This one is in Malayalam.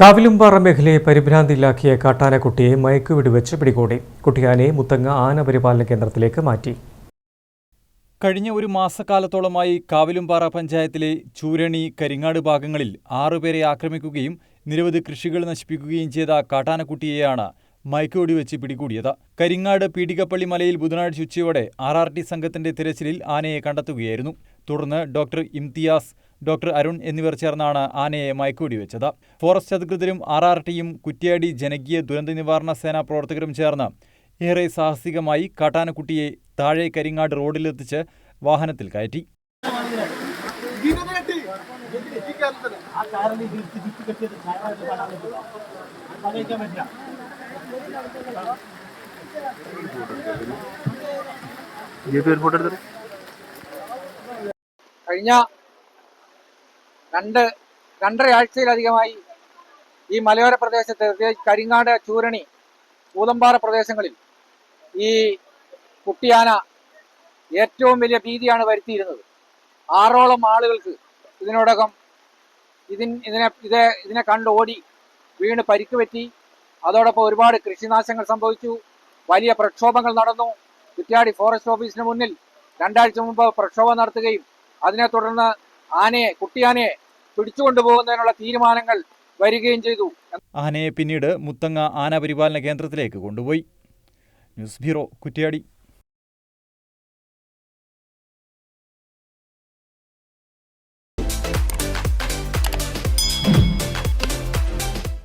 കാവിലുംപാറ മേഖലയെ പരിഭ്രാന്തിയിലാക്കിയ കാട്ടാനക്കുട്ടിയെ മയക്കുവെടിവെച്ച് പിടികൂടി. കുട്ടിയാനെ മുത്തങ്ങ ആന പരിപാലന കേന്ദ്രത്തിലേക്ക് മാറ്റി. കഴിഞ്ഞ ഒരു മാസക്കാലത്തോളമായി കാവിലുംപാറ പഞ്ചായത്തിലെ ചൂരണി കരിങ്ങാട് ഭാഗങ്ങളിൽ ആറുപേരെ ആക്രമിക്കുകയും നിരവധി കൃഷികൾ നശിപ്പിക്കുകയും ചെയ്ത കാട്ടാനക്കുട്ടിയെയാണ് മയക്കുവെടി വെച്ച് പിടികൂടിയത്. കരിങ്ങാട് പീടികപ്പള്ളി മലയിൽ ബുധനാഴ്ച ഉച്ചയോടെ ആർ ആർ ടി സംഘത്തിന്റെ തിരച്ചിലിൽ ആനയെ കണ്ടെത്തുകയായിരുന്നു. തുടർന്ന് ഡോക്ടർ ഇംതിയാസ് ഡോക്ടർ അരുൺ എന്നിവർ ചേർന്നാണ് ആനയെ മയക്കൂടി വെച്ചത് ഫോറസ്റ്റ് അധികൃതരും ആർ ആർ ടിയും കുറ്റ്യാടി ജനകീയ ദുരന്ത നിവാരണ സേനാ പ്രവർത്തകരും ചേർന്ന് ഏറെ സാഹസികമായി കാട്ടാനക്കുട്ടിയെ താഴെ കരിങ്ങാട് റോഡിലെത്തിച്ച് വാഹനത്തിൽ കയറ്റി. കഴിഞ്ഞ രണ്ട് രണ്ടരയാഴ്ചയിലധികമായി ഈ മലയോര പ്രദേശത്ത് പ്രത്യേകിച്ച് കരിങ്ങാട് ചൂരണി പൂതമ്പാറ പ്രദേശങ്ങളിൽ ഈ കുട്ടിയാന ഏറ്റവും വലിയ ഭീതിയാണ് വരുത്തിയിരുന്നത്. ആറോളം ആളുകൾക്ക് ഇതിനോടകം ഇതിൻ ഇതിനെ ഇത് ഇതിനെ കണ്ട് ഓടി വീണ് പരിക്ക് പറ്റി അതോടൊപ്പം ഒരുപാട് കൃഷിനാശങ്ങൾ സംഭവിച്ചു. വലിയ പ്രക്ഷോഭങ്ങൾ നടന്നു. കുറ്റ്യാടി ഫോറസ്റ്റ് ഓഫീസിന് മുന്നിൽ രണ്ടാഴ്ച മുമ്പ് പ്രക്ഷോഭം നടത്തുകയും അതിനെ തുടർന്ന് ആനയെ കുട്ടിയാനയെ പിടിച്ചുകൊണ്ടുപോകുന്നതിനുള്ള തീരുമാനങ്ങൾ വരികയും ചെയ്തു. ആനയെ പിന്നീട് മുത്തങ്ങ ആന പരിപാലന കേന്ദ്രത്തിലേക്ക് കൊണ്ടുപോയി. News bureau Kuttiadi.